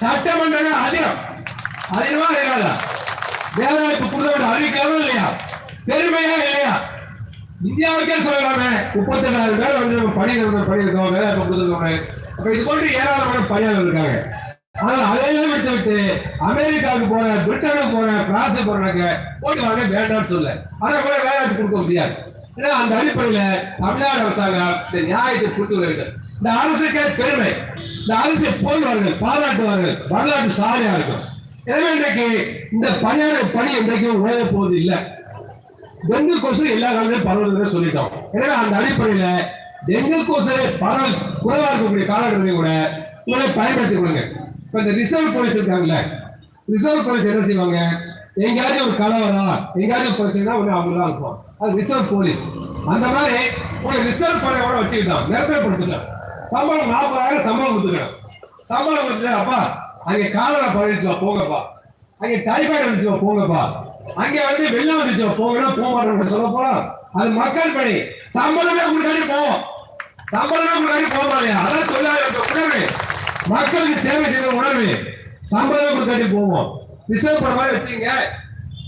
சட்டமன்ற அதிகம். அதிகமா இருக்காதா வேலைவாய்ப்பு கொடுத்தவங்க அறிவிக்கலாமா இல்லையா? பெருமையா இல்லையா? இந்தியாவுக்கே சொல்லலாமே. முப்பத்தி நாலு பேர் வந்து நம்ம பணி நிறுவனம் பண்ணியிருக்கோம் வேலை கொடுத்துருக்கோம். அப்ப இது போன்று ஏராளமான பணியாளர் இருக்காங்க. ஆனால் அதையெல்லாம் விட்டு விட்டு அமெரிக்காவுக்கு போற பிரிட்டனுக்கு போற பிரான்ஸ் போறாங்க போட்டு வாங்க வேண்டாம்னு சொல்ல அதை கூட வேலைவாய்ப்பு கொடுக்க முடியாது. ஏன்னா அந்த அடிப்படையில தமிழ்நாடு அரசாங்கம் இந்த நியாயத்தை கொடுத்து வேண்டும் இந்த அரசுக்கே பெருமை. இந்த அரசை போடுவார்கள் பாராட்டுவார்கள் வரலாற்று சாலையா இருக்கும். எனவே இன்றைக்கு இந்த பணியான பணி இன்றைக்கும் ஓய போவது இல்லை டெங்கு கொசு எல்லா காலத்திலும் பரவுறதுன்னு சொல்லிட்டோம். எனவே அந்த அடிப்படையில டெங்கு கொசு பரவல் குறைவா இருக்கக்கூடிய காலகட்டத்தை கூட உங்களை பயன்படுத்திக் கொள்ளுங்க இப்ப இந்த ரிசர்வ் போலீஸ் இருக்காங்கல்ல ரிசர்வ் போலீஸ் என்ன செய்வாங்க? எங்கேயாச்சும் ஒரு கலவரம் எங்கேயாச்சும் பிரச்சனைனா ஒன்று அவங்க தான் இருப்போம் அது ரிசர்வ் போலீஸ். அந்த மாதிரி உங்களை ரிசர்வ் படை கூட வச்சுக்கிட்டோம். நிரந்தரப்படுத்திட்டோம். சம்பளம் நாற்பதாயிரம் சம்பளம் கொடுத்துக்கணும் சம்பளம் கொடுத்து அப்பா அங்கே காலரா பரவிச்சுவா போங்கப்பா. அங்கே டைஃபாய்டு வந்துச்சுவா போங்கப்பா. அங்கே வந்து வெள்ளம் வந்துச்சுவா போங்கன்னா போக மாட்டோம் சொல்ல போறோம் அது மக்கள் பணி. சம்பளமே கொடுக்காடி போவோம். சம்பளமே கொடுக்காடி போக மாட்டேன். அதான் சொல்லாத உணர்வு. மக்களுக்கு சேவை செய்யற உணர்வு. சம்பளமே கொடுக்காடி போவோம். ரிசர்வ் பண்ண மாதிரி வச்சுங்க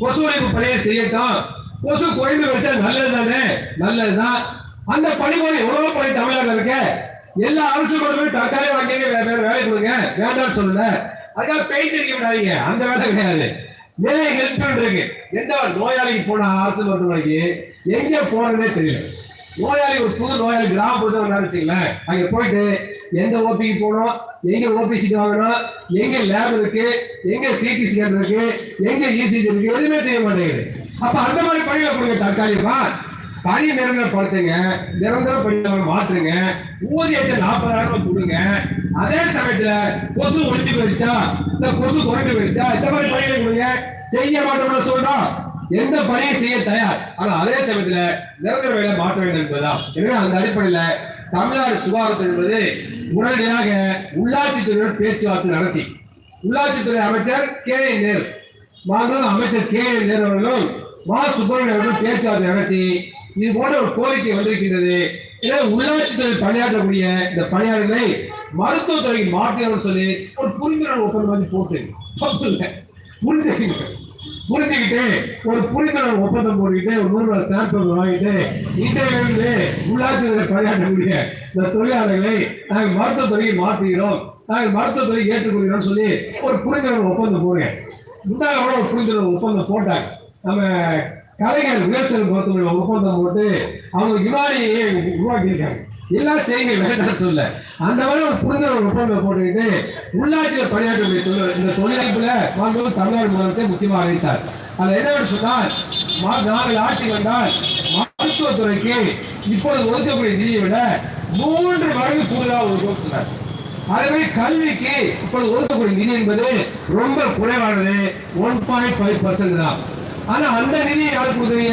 கொசு ஒழிப்பு பணியை செய்யட்டும். கொசு குறைந்து வச்சா நல்லது தானே நல்லதுதான். அந்த பணிமொழி உணவு பணி தமிழகம் இருக்கு. எல்லா அரசு கொண்டு போய் தக்காளி வாங்கி வேற வேலை கொடுங்க வேண்டாம் சொல்லல. அதுக்காக பெயிண்ட் அடிக்க விடாதீங்க. அந்த வேலை கிடையாது. நிறைய ஹெல்ப் இருக்கு. எந்த நோயாளிக்கு போன அரசு மருத்துவமனைக்கு எங்க போறதுனே தெரியல. நோயாளி ஒரு புது நோயாளி கிராமப்புறத்தில் வந்தா வச்சுங்களேன் அங்க போயிட்டு எந்த ஓபிக்கு போகணும் எங்க ஓபிசிக்கு வாங்கணும் எங்க லேப் இருக்கு எங்க சிடி ஸ்கேன் இருக்கு எங்க இசிஜி இருக்கு எதுவுமே தெரிய மாட்டேங்குது. அப்ப அந்த மாதிரி பணிகளை கொடுங்க தற்காலிகமா பணி நிரந்தரப்படுத்துங்க நிரந்தர பணிகளை மாற்றுங்க ஊதியத்தை நாற்பதாயிரம் ரூபாய் கொடுங்க. அதே சமயத்துல கொசு ஒழிஞ்சு போயிடுச்சா இந்த கொசு குறைஞ்சு போயிடுச்சா இந்த மாதிரி பணிகளை கொடுங்க செய்ய மாட்டோம்னு சொல்றோம். எந்த பணியும் செய்ய தயார். ஆனா அதே சமயத்துல நிரந்தர வேலை மாற்ற வேண்டும் என்பதுதான். எனவே அந்த அடிப்படையில தமிழ்நாடு சுகாதாரத்தை என்பது உடனடியாக உள்ளாட்சித்துறையுடன் பேச்சுவார்த்தை நடத்தி. உள்ளாட்சித்துறை அமைச்சர் கே என் நேரு. மாண்புமிகு அமைச்சர் கே நேரு அவர்களும் மா. சுப்பிரமணியன் அவர்களும் பேச்சுவார்த்தை நடத்தி இது போன்ற ஒரு கோரிக்கை வந்திருக்கின்றது. எனவே உள்ளாட்சித்துறை பணியாற்றக்கூடிய இந்த பணியாளர்களை மருத்துவத்துறைக்கு மாற்றணும்னு சொல்லி ஒரு புரிந்துணர்வு ஒப்பந்தம் வந்து போட்டு சொல்லுங்க. புரிஞ்சுக்கிட்டு ஒரு புரிந்துணர்வு ஒப்பந்தம் போட்டுக்கிட்டு ஒரு நூறு ஸ்டாம்ப் வாங்கிட்டு இன்றையிலிருந்து உள்ளாட்சித்துறை பணியாற்றக்கூடிய இந்த தொழிலாளர்களை நாங்கள் மருத்துவத்துறைக்கு மாற்றுகிறோம். நாங்கள் மருத்துவத்துறை ஏற்றுக்கொள்கிறோம் சொல்லி ஒரு புரிந்துணர்வு ஒப்பந்தம் போடுங்க. முன்னாக கூட ஒரு புரிந்துணர்வு ஒப்பந்தம் போட்டாங்க. நம்ம கலைஞர் விமர்சனம் மருத்துவமனை ஒப்பந்தம் போட்டு அவங்க விமானியை உருவாக்கியிருக்காங்க. எல்லாம் செய்யுங்க வேண்டாம் சொல்ல. அந்த மாதிரி ஒரு புரிந்துணர்வு ஒப்பந்தம் போட்டுக்கிட்டு உள்ளாட்சியில் பணியாற்றும் தொழில் இந்த தொழிலமைப்புல மாண்புமிகு தமிழ்நாடு மாநிலத்தை முக்கியமாக அறிவித்தார் அது என்னவென்று சொன்னால் மா- நாங்கள் ஆட்சி வந்தால் மருத்துவத்துறைக்கு இப்பொழுது ஒதுக்கக்கூடிய நிதியை விட மூன்று மடங்கு கூடுதலாக ஒதுக்கும் அதுவே கல்விக்கு இப்பொழுது ஒதுக்கக்கூடிய நிதி என்பது ரொம்ப குறைவானது. ஒன் பாயிண்ட் ஃபைவ் பர்சன்ட் தான். ஆனா அந்த நிதியை யாருக்கு உதவிய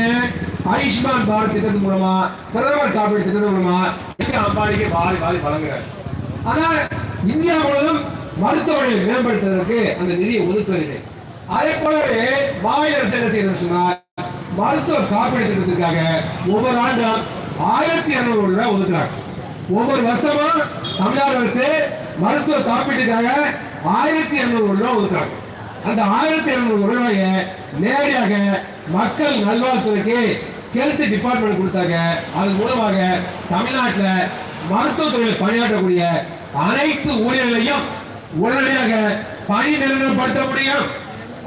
ஆயுஷ்மான் பாரத் திட்டத்து மூலமா பிரதமர் காப்பீடு திட்டத்து மூலமா அம்பானிக்கு வாரி வாரி வழங்குறாரு. ஆனா இந்தியா முழுவதும் மருத்துவமனையை மேம்படுத்துவதற்கு அந்த நிதியை ஒதுக்குவது அதே போலவே மாநில அரசு என்ன செய்யணும் சொன்னால் மருத்துவ காப்பீடு திட்டத்துக்காக ஒவ்வொரு ஆண்டும் ஆயிரத்தி இருநூறு ரூபாய் ஒதுக்குறாங்க. ஒவ்வொரு வருஷமும் தமிழ்நாடு அரசு மருத்துவ காப்பீட்டுக்காக ஆயிரத்தி இருநூறு ரூபாய் ஒதுக்குறாங்க. அந்த ஆயிரத்தி இருநூறு ரூபாயை நேரடியாக மக்கள் நல்வாழ்வுத்துறைக்கு ஹெல்த் டிபார்ட்மெண்ட் கொடுத்தாங்க. அதன் மூலமாக தமிழ்நாட்டில் மருத்துவத்துறையில் பணியாற்றக்கூடிய அனைத்து ஊழியர்களையும் உடனடியாக பணி நிரந்தரப்படுத்த முடியும்.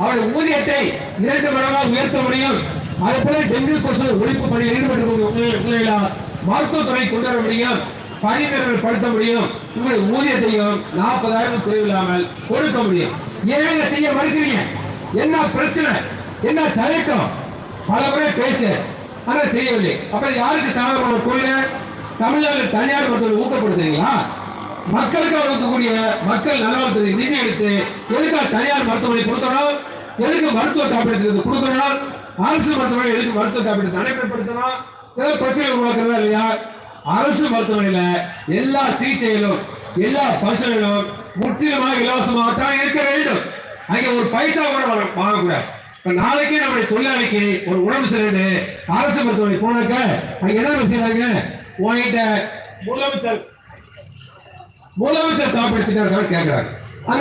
அவருடைய ஊதியத்தை இரண்டு மடங்காக உயர்த்த முடியும். அதே போல டெங்கு கொசு ஒழிப்பு பணியில் ஈடுபட்டு மருத்துவத்துறை கொண்டு வர முடியும். பணி படுத்த முடியும். உங்களுடைய ஊதியத்தையும் நாற்பதாயிரம் குறைவில்லாமல் கொடுக்க முடியும். ஏன் செய்ய மறுக்கிறீங்க? என்ன பிரச்சனை? என்ன தயக்கம்? பல முறை பேச. ஆனா செய்யவில்லை. அப்புறம் யாருக்கு சாதகமான கோயில தமிழ்நாடு தனியார் மருத்துவர்கள் ஊக்கப்படுத்துறீங்களா? மக்களுக்கு வழங்கக்கூடிய மக்கள் நலவரத்துறை நிதி எடுத்து எதுக்கு தனியார் மருத்துவமனை கொடுக்கணும்? எதுக்கு மருத்துவ காப்பீடு கொடுக்கணும்? அரசு மருத்துவமனை எதுக்கு மருத்துவ காப்பீடு நடைமுறைப்படுத்தணும்? ஏதோ பிரச்சனை உருவாக்குறதா இல்லையா? அரசு மருத்துவமனையில எல்லா சிகிச்சைகளும் எல்லா பரிசோதனைகளும் முற்றிலுமாக இலவசமாக தான் இருக்க வேண்டும். அங்கே ஒரு பைசா கூட வாங்க- வாங்கக்கூடாது. இப்ப நாளைக்கே நம்முடைய தொழிலாளிக்கு ஒரு உடம்பு சரியில்லை அரசு மருத்துவமனை போனாக்க அங்க என்ன செய்வாங்க உங்ககிட்ட முதலமைச்சர். முதலமைச்சர் காப்பீடு திட்டம் கேட்கிறாங்க